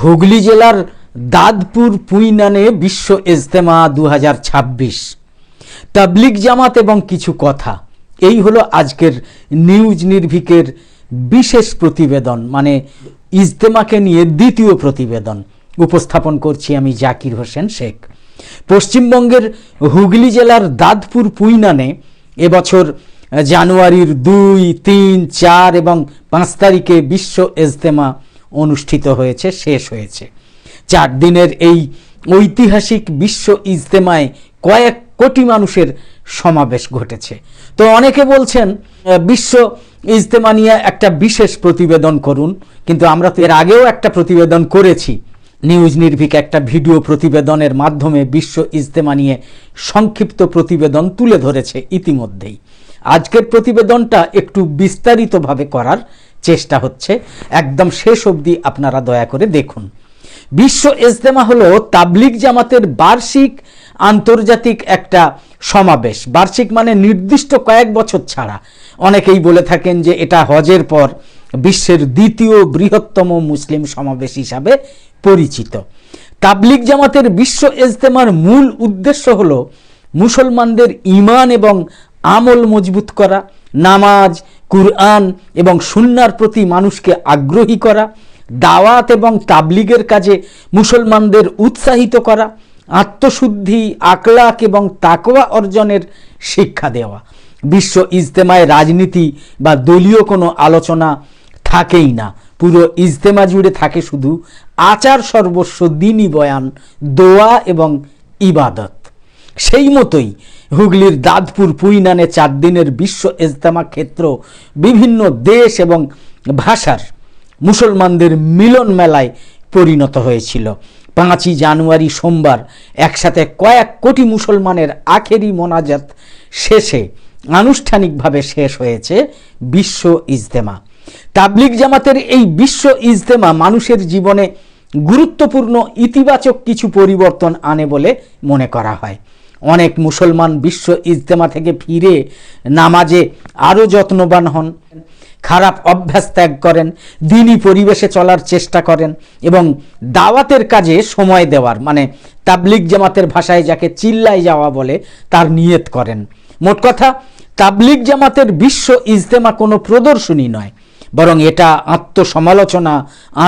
হুগলি জেলার দাদপুর পুইনানে বিশ্ব ইজতেমা দু তাবলিগ জামাত এবং কিছু কথা। এই হলো আজকের নিউজ নির্ভিকের বিশেষ প্রতিবেদন মানে ইজতেমাকে নিয়ে দ্বিতীয় প্রতিবেদন। উপস্থাপন করছি আমি জাকির হোসেন শেখ। পশ্চিমবঙ্গের হুগলি জেলার দাদপুর পুইনানে এবছর জানুয়ারির দুই, তিন, চার এবং পাঁচ তারিখে বিশ্ব ইজতেমা অনুষ্ঠিত হয়েছে, শেষ হয়েছে। চার দিনের এই ঐতিহাসিক বিশ্ব ইজতেমায় কয়েক কোটি মানুষের সমাবেশ ঘটেছে। তো অনেকে বলছেন বিশ্ব ইজতেমা নিয়ে একটা বিশেষ প্রতিবেদন করুন, কিন্তু আমরা তো এর আগেও একটা প্রতিবেদন করেছি। নিউজ নির্ভীক একটা ভিডিও প্রতিবেদনের মাধ্যমে বিশ্ব ইজতেমা নিয়ে সংক্ষিপ্ত প্রতিবেদন তুলে ধরেছে ইতিমধ্যেই। আজকের প্রতিবেদনটা একটু বিস্তারিতভাবে করার চেষ্টা হচ্ছে। একদম শেষ অবধি আপনারা দয়া করে দেখুন। বিশ্ব ইজতেমা হলো তাবলিগ জামাতের বার্ষিক আন্তর্জাতিক একটা সমাবেশ। বার্ষিক মানে নির্দিষ্ট কয়েক বছর ছাড়া। অনেকেই বলে থাকেন যে এটা হজের পর বিশ্বের দ্বিতীয় বৃহত্তম মুসলিম সমাবেশ হিসাবে পরিচিত। তাবলিগ জামাতের বিশ্ব ইজতেমার মূল উদ্দেশ্য হলো মুসলমানদের ঈমান এবং আমল মজবুত করা, নামাজ কুরআন এবং সুন্নার প্রতি মানুষকে আগ্রহী করা, দাওয়াত এবং তাবলিগের কাজে মুসলমানদের উৎসাহিত করা, আত্মশুদ্ধি আকলাক এবং তাকওয়া অর্জনের শিক্ষা দেওয়া। বিশ্ব ইজতেমায় রাজনীতি বা দলীয় কোনো আলোচনা থাকেই না। পুরো ইজতেমা জুড়ে থাকে শুধু আচার সর্বস্ব, দিনই বয়ান, দোয়া এবং ইবাদত। সেই মতোই হুগলির দাদপুর পুইনানে চার দিনের বিশ্ব ইজতেমা ক্ষেত্র বিভিন্ন দেশ এবং ভাষার মুসলমানদের মিলন মেলায় পরিণত হয়েছিল। পাঁচই জানুয়ারি সোমবার একসাথে কয়েক কোটি মুসলমানের আখেরি মোনাজাত শেষে আনুষ্ঠানিকভাবে শেষ হয়েছে বিশ্ব ইজতেমা। তাবলিগ জামাতের এই বিশ্ব ইজতেমা মানুষের জীবনে গুরুত্বপূর্ণ ইতিবাচক কিছু পরিবর্তন আনে বলে মনে করা হয়। অনেক মুসলমান বিশ্ব ইজতেমা থেকে ফিরে নামাজে আরও যত্নবান হন, খারাপ অভ্যাস ত্যাগ করেন দিনই পরিবেশে চলার চেষ্টা করেন এবং দাওয়াতের কাজে সময় দেওয়ার মানে তাবলিগ জামাতের ভাষায় যাকে চিল্লায় যাওয়া বলে, তার নিয়ত করেন। মোট কথা, তাবলিগ জামাতের বিশ্ব ইজতেমা কোনো প্রদর্শনী নয়, বরং এটা আত্মসমালোচনা,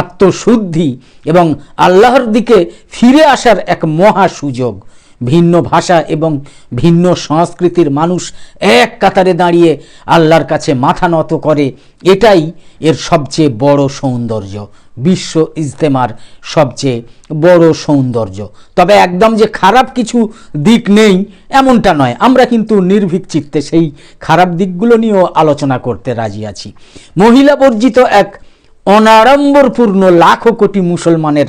আত্মশুদ্ধি এবং আল্লাহর দিকে ফিরে আসার এক মহা সুযোগ। ভিন্ন ভাষা এবং ভিন্ন সংস্কৃতির মানুষ এক কাতারে দাঁড়িয়ে আল্লাহর কাছে মাথা নত করে, এটাই এর সবচেয়ে বড় সৌন্দর্য। বিশ্ব ইজতেমার সবচেয়ে বড় সৌন্দর্য। তবে একদম যে খারাপ কিছু দিক নেই, এমনটা নয়। আমরা কিন্তু নির্ভীক চিত্তে সেই খারাপ দিকগুলো নিয়েও আলোচনা করতে রাজি আছি। মহিলা বর্জিত এক অনাড়ম্বরপূর্ণ লাখো কোটি মুসলমানের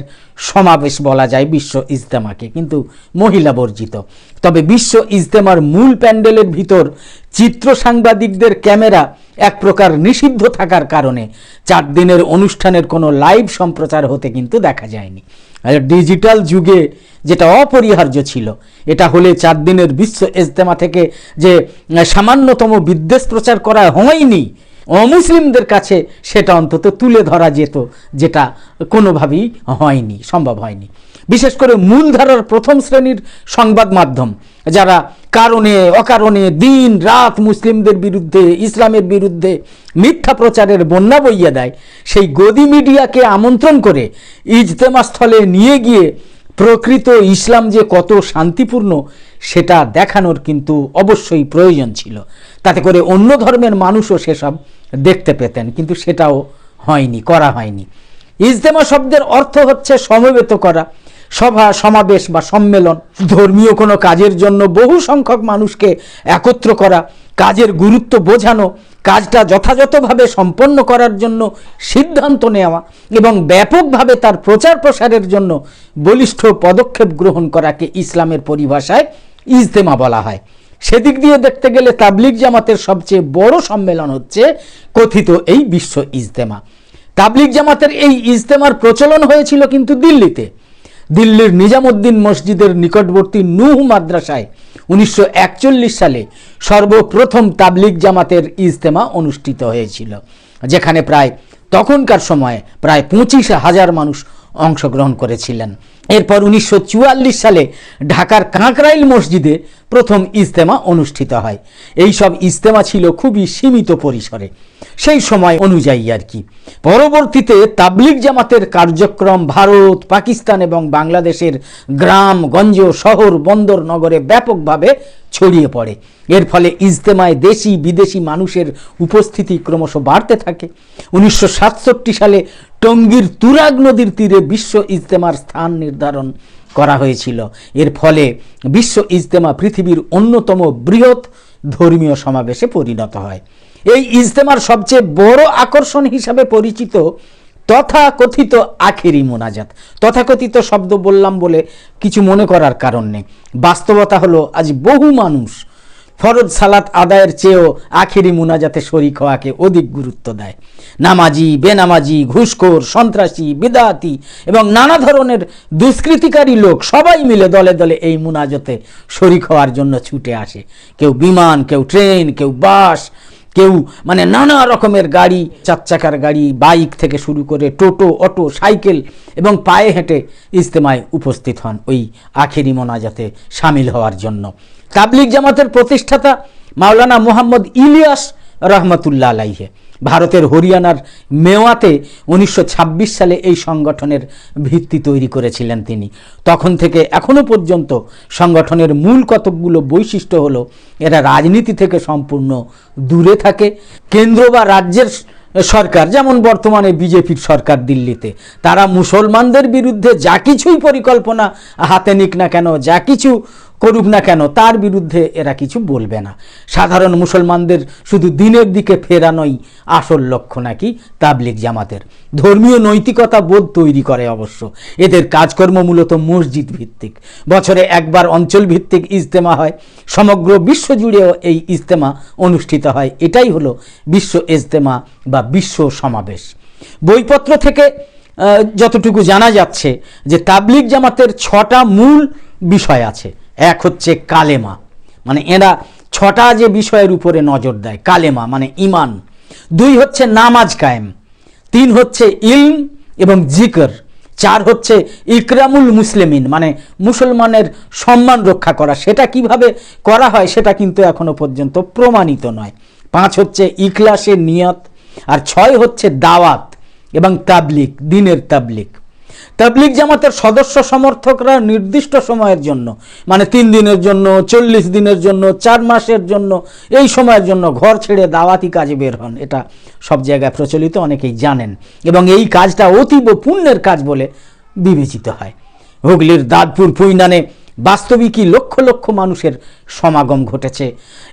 সমাবেশ বলা যায় বিশ্ব ইজতেমাকে, কিন্তু মহিলা বর্জিত। তবে বিশ্ব ইজতেমার মূল প্যান্ডেলের ভিতর চিত্র সাংবাদিকদের ক্যামেরা এক প্রকার নিষিদ্ধ থাকার কারণে চার দিনের অনুষ্ঠানের কোনো লাইভ সম্প্রচার হতে কিন্তু দেখা যায়নি। ডিজিটাল যুগে যেটা অপরিহার্য ছিল, এটা হলে চার দিনের বিশ্ব ইজতেমা থেকে যে সামান্যতম বিদ্বেষ প্রচার করা হয়নি অমুসলিমদের কাছে সেটা অন্তত তুলে ধরা যেত, যেটা কোনোভাবেই হয়নি, সম্ভব হয়নি। বিশেষ করে মূলধারার প্রথম শ্রেণির সংবাদ মাধ্যম, যারা কারণে, অকারণে, দিন, রাত মুসলিমদের বিরুদ্ধে, ইসলামের বিরুদ্ধে মিথ্যা প্রচারের বন্যা বইয়া দেয়, সেই গদি মিডিয়াকে আমন্ত্রণ করে ইজতেমা স্থলে নিয়ে গিয়ে প্রকৃত ইসলাম যে কত শান্তিপূর্ণ, সেটা দেখানোর কিন্তু অবশ্যই প্রয়োজন ছিল। তাতে করে অন্য ধর্মের মানুষও সেসব দেখতে পেতেন, কিন্তু সেটাও হয়নি, করা হয়নি। ইজতেমা শব্দের অর্থ হচ্ছে সমবেত করা, সভা, সমাবেশ বা সম্মেলন। ধর্মীয় কোনো কাজের জন্য বহু সংখ্যক মানুষকে একত্র করা, কাজের গুরুত্ব বোঝানো, কাজটা যথাযথভাবে সম্পন্ন করার জন্য সিদ্ধান্ত নেওয়া এবং ব্যাপকভাবে তার প্রচার প্রসারের জন্য বলিষ্ঠ পদক্ষেপ গ্রহণ করাকে ইসলামের পরিভাষায় ইজতেমা বলা হয়। সেদিক দিয়ে দেখতে গেলে তাবলিগ জামাতের সবচেয়ে বড় সম্মেলন হচ্ছে কথিত এই বিশ্ব ইজতেমা। তাবলিগ জামাতের এই ইজতেমার প্রচলন হয়েছিল কিন্তু দিল্লিতে। দিল্লির নিজামুদ্দিন মসজিদের নিকটবর্তী নুহ মাদ্রাসায় উনিশশো একচল্লিশ সালে সর্বপ্রথম তাবলিগ জামাতের ইজতেমা অনুষ্ঠিত হয়েছিল, যেখানে প্রায় তখনকার সময়ে প্রায় পঁচিশ হাজার মানুষ অংশগ্রহণ করেছিলেন। এরপর উনিশশো চুয়াল্লিশ সালে ঢাকার কাঁকরাইল মসজিদে প্রথম ইজতেমা অনুষ্ঠিত হয়। এই সব ইজতেমা ছিল খুবই সীমিত পরিসরে। সেই সময় অনুযায়ী আর কি। পরবর্তীতে তাবলিগ জামাতের কার্যক্রম ভারত, পাকিস্তান এবং বাংলাদেশের গ্রাম, গঞ্জ, শহর, বন্দর, নগরে ব্যাপকভাবে ছড়িয়ে পড়ে। এর ফলে ইজতেমায় দেশি বিদেশি মানুষের উপস্থিতি ক্রমশ বাড়তে থাকে। উনিশশো সাতষট্টি সালে টঙ্গীর তুরাগ নদীর তীরে বিশ্ব ইজতেমার স্থান নির্ধারণ করা হয়েছিল। এর ফলে বিশ্ব ইজতেমা পৃথিবীর অন্যতম বৃহৎ ধর্মীয় সমাবেশে পরিণত হয়। এই ইজতেমার সবচেয়ে বড় আকর্ষণ হিসাবে পরিচিত তথাকথিত আখেরি মোনাজাত। তথাকথিত শব্দ বললাম বলে কিছু মনে করার কারণ নেই। বাস্তবতা হলো, আজ বহু মানুষ ফরজ সালাত আদায়ের চেয়েও আখেরি মুনাজাতে শরিক হওয়াকে অধিক গুরুত্ব দেয়। নামাজি, বেনামাজি, ঘুষখোর, সন্ত্রাসী, বিদাতি এবং নানা ধরনের দুষ্কৃতিকারী লোক সবাই মিলে দলে দলে এই মুনাজতে শরিক হওয়ার জন্য ছুটে আসে। কেউ বিমান, কেউ ট্রেন, কেউ বাস কেউ মানে নানা রকমের গাড়ি চার চাকার গাড়ি, বাইক থেকে শুরু করে টোটো, অটো, সাইকেল এবং পায়ে হেঁটে ইজতেমায় উপস্থিত হন ওই আখেরি মোনাজাতে সামিল হওয়ার জন্য। তাবলিক জামাতের প্রতিষ্ঠাতা মাওলানা মোহাম্মদ ইলিয়াস রহমতুল্লাহ আলাইহে। ভারতের হরিয়ানার মেওয়াতে উনিশশো ছাব্বিশ সালে এই সংগঠনের ভিত্তি তৈরি করেছিলেন তিনি। তখন থেকে এখনও পর্যন্ত সংগঠনের মূল কতকগুলো বৈশিষ্ট্য হলো, এরা রাজনীতি থেকে সম্পূর্ণ দূরে থাকে। কেন্দ্র বা রাজ্যের সরকার, যেমন বর্তমানে বিজেপির সরকার দিল্লিতে, তারা মুসলমানদের বিরুদ্ধে যা কিছুই পরিকল্পনা হাতে নিক না কেন, যা কিছু করুক না কেন, তার বিরুদ্ধে এরা কিছু বলবে না। সাধারণ মুসলমানদের শুধু দিনের দিকে ফেরানোই আসল লক্ষ্য নাকি তাবলিগ জামাতের? ধর্মীয় নৈতিকতা বোধ তৈরি করে অবশ্য। এদের কাজকর্ম মূলত মসজিদ ভিত্তিক। বছরে একবার অঞ্চল ভিত্তিক ইজতেমা হয়। সমগ্র বিশ্ব জুড়েও এই ইজতেমা অনুষ্ঠিত হয়। এটাই হলো বিশ্ব ইজতেমা বা বিশ্ব সমাবেশ। বইপত্র থেকে যতটুকু জানা যাচ্ছে যে তাবলিগ জামাতের ছটা মূল বিষয় আছে। এক হচ্ছে কালেমা। মানে এরা ছটা যে বিষয়ের উপরে নজর দেয়, কালেমা মানে ইমান দুই হচ্ছে নামাজ কায়েম। তিন হচ্ছে ইলম এবং জিকর। চার হচ্ছে ইকরামুল মুসলিমিন মানে মুসলমানের সম্মান রক্ষা করা। সেটা কীভাবে করা হয় সেটা কিন্তু এখনও পর্যন্ত প্রমাণিত নয়। পাঁচ হচ্ছে ইকলাসের নিয়ত। আর ছয় হচ্ছে দাওয়াত এবং তাবলিক দিনের তাবলিক তাবলিগ জামাতের সদস্য সমর্থকরা নির্দিষ্ট সময়ের জন্য মানে তিন দিনের জন্য, চল্লিশ দিনের জন্য, চার মাসের জন্য, এই সময়ের জন্য ঘর ছেড়ে দাওয়াতি কাজে বের হন। এটা সব জায়গায় প্রচলিত, অনেকেই জানেন। এবং এই কাজটা অতীব পুণ্যের কাজ বলে বিবেচিত হয়। হুগলির দাঁতপুর পুইনানে বাস্তবিকই লক্ষ লক্ষ মানুষের সমাগম ঘটেছে।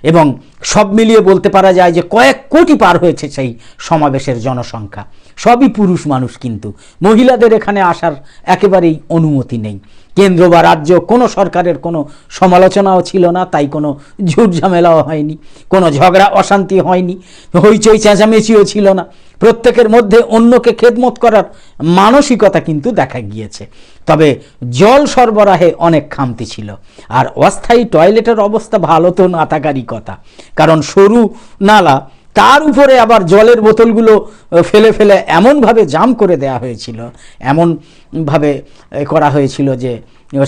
এবং সব মিলিয়ে বলতে পারা যায় যে কয়েক কোটি পার হয়েছে সেই সমাবেশের জনসংখ্যা। সবই পুরুষ মানুষ কিন্তু। মহিলাদের এখানে আসার একেবারেই অনুমতি নেই। কেন্দ্র বা রাজ্য, কোনো সরকারের কোনো সমালোচনাও ছিল না, তাই কোনো ঝুট ঝামেলাও হয়নি, কোনো ঝগড়া, অশান্তি হয়নি, হইচই, চেঁচামেচিও ছিল না। প্রত্যেকের মধ্যে অন্যকে খেদমত করার মানসিকতা কিন্তু দেখা গিয়েছে। তবে জল সরবরাহে অনেক খামতি ছিল। আর অস্থায়ী টয়লেটের অবস্থা ভালো তো না থাকারই কথা। কারণ সরু নালা তার উপরে আবার জলের বোতলগুলো ফেলে ফেলে এমনভাবে জাম করে দেয়া হয়েছিল, এমনভাবে করা হয়েছিল যে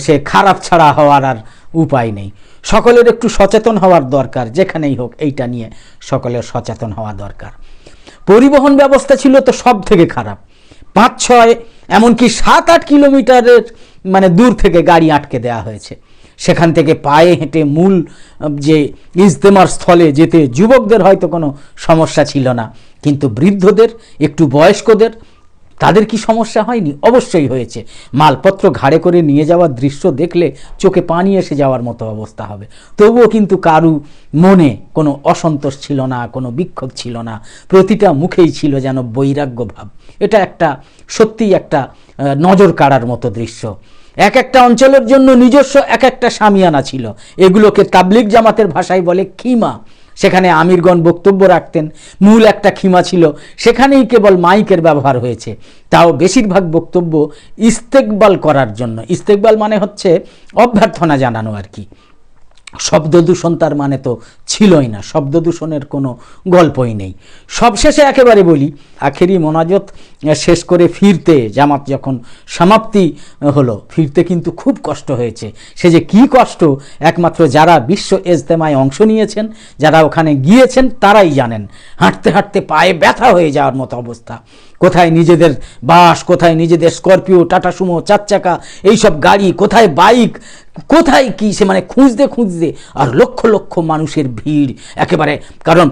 সে খারাপ ছাড়া হওয়ার আর উপায় নেই। সকলের একটু সচেতন হওয়ার দরকার, যেখানেই হোক এইটা নিয়ে সকলের সচেতন হওয়া দরকার। পরিবহন ব্যবস্থা ছিল তো সব থেকে খারাপ। পাঁচ, ছয়, এমনকি সাত, আট কিলোমিটারের মানে দূর থেকে গাড়ি আটকে দেওয়া হয়েছে। সেখান থেকে পায়ে হেঁটে মূল যে ইজতেমার স্থলে যেতে যুবকদের হয়তো কোনো সমস্যা ছিল না। কিন্তু বৃদ্ধদের, একটু বয়স্কদের, তাদের কি সমস্যা হয়নি? অবশ্যই হয়েছে। মালপত্র ঘাড়ে করে নিয়ে যাওয়ার দৃশ্য দেখলে চোখে পানি এসে যাওয়ার মতো অবস্থা হবে। তবুও কিন্তু কারু মনে কোনো অসন্তোষ ছিল না, কোনো বিক্ষোভ ছিল না। প্রতিটা মুখেই ছিল যেন বৈরাগ্য ভাব। এটা একটা সত্যিই একটা নজর কাড়ার মতো দৃশ্য। এক একটা অঞ্চলের জন্য নিজস্ব এক একটা সামিয়ানা ছিল। এগুলোকে তাবলিক জামাতের ভাষায় বলে খিমা। সেখানে আমিরগণ বক্তব্য রাখতেন। মূল একটা খিমা ছিল। সেখানেই কেবল মাইকের ব্যবহার হয়েছে। তাও বেশিরভাগ বক্তব্য ইস্তেকবাল করার জন্য। ইস্তেকবাল মানে হচ্ছে অভ্যর্থনা জানানো আর কি। শব্দ দূষণ তার মানে তো ছিলই না শব্দ দূষণের কোনো গল্পই নেই। সবশেষে একেবারে বলি, আখেরি মোনাজত শেষ করে ফিরতে, জামাত যখন সমাপ্তি হলো, ফিরতে কিন্তু খুব কষ্ট হয়েছে। সে যে কি কষ্ট, একমাত্র যারা বিশ্ব এজতেমায় অংশ নিয়েছেন, যারা ওখানে গিয়েছেন, তারাই জানেন। হাঁটতে হাঁটতে পায়ে ব্যথা হয়ে যাওয়ার মতো অবস্থা। কোথায় নিজেদের বাস, কোথায় নিজেদের স্করপিও, টাটা সুমো চার চাকা এইসব গাড়ি, কোথায় বাইক কোথায় কি সে মানে খুঁজতে খুঁজতে আর লক্ষ লক্ষ মানুষের ভিড় একেবারে। কারণ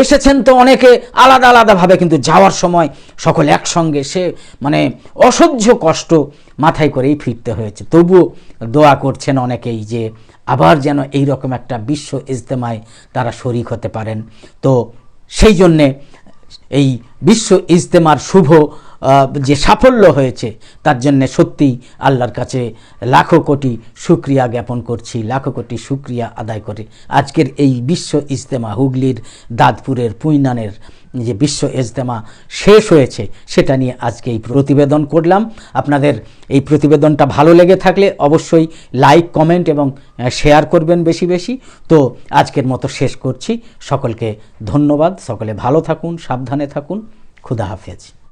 এসেছেন তো অনেকে আলাদা আলাদাভাবে, কিন্তু যাওয়ার সময় সকল একসঙ্গে সে মানে অসহ্য কষ্ট মাথায় করেই ফিরতে হয়েছে। তবুও দোয়া করছেন অনেকেই যে আবার যেন এই রকম একটা বিশ্ব ইজতেমায় তারা শরিক হতে পারেন। তো সেই জন্যে এই বিশ্ব ইজতেমার শুভ যে সাফল্য হয়েছে, তার জন্য সত্যিই আল্লাহর কাছে লাখো কোটি শুক্রিয়া জ্ঞাপন করছি, লাখো কোটি শুক্রিয়া আদায় করে। আজকের এই বিশ্ব ইজতেমা হুগলির দাঁতপুরের পুইনানের যে বিশ্ব ইজতেমা শেষ হয়েছে, সেটা নিয়ে আজকে এই প্রতিবেদন করলাম। আপনাদের এই প্রতিবেদনটা ভালো লেগে থাকলে অবশ্যই লাইক, কমেন্ট এবং শেয়ার করবেন বেশি বেশি। তো আজকের মতো শেষ করছি। সকলকে ধন্যবাদ। সকলে ভালো থাকুন, সাবধানে থাকুন। খুদা হাফেজ।